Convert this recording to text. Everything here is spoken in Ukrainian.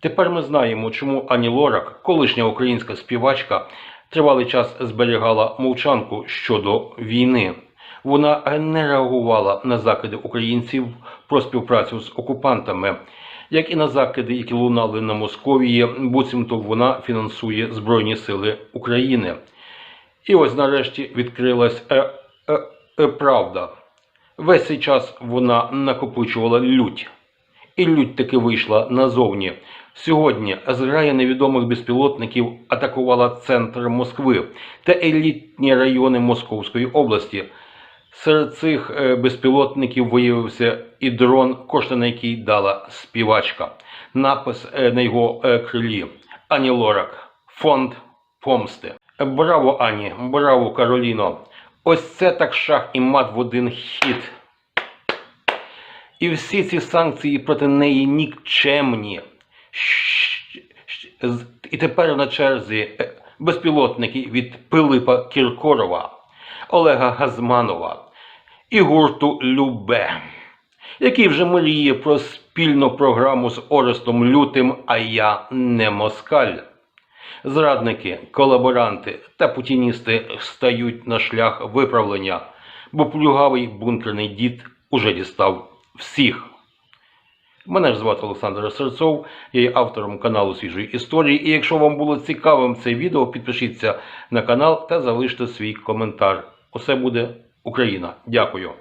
Тепер ми знаємо, чому Ані Лорак, колишня українська співачка, тривалий час зберігала мовчанку щодо війни. Вона не реагувала на закиди українців про співпрацю з окупантами, як і на закиди, які лунали на Московії, буцімто вона фінансує Збройні Сили України. І ось нарешті відкрилась е, е, е, правда. Весь цей час вона накопичувала лють. І лють таки вийшла назовні. Сьогодні зграя невідомих безпілотників атакувала центр Москви та елітні райони Московської області. Серед цих е, безпілотників виявився і дрон, кошти на який дала співачка. Напис е, на його е, крилі Ані Лорак. Фонд помсти. Браво, Ані! Браво, Кароліно! Ось це так шах і мат в один хід. І всі ці санкції проти неї нікчемні. І тепер на черзі е, безпілотники від Пилипа Кіркорова, Олега Газманова і гурту Любе, який вже мріє про спільну програму з Орестом Лютим, а я не москаль. Зрадники, колаборанти та путіністи стають на шлях виправлення, бо плюгавий бункерний дід уже дістав всіх. Мене ж звати Олександр Серцов, я є автором каналу Свіжої історії. І якщо вам було цікавим це відео, підпишіться на канал та залиште свій коментар. Усе буде Україна. Дякую.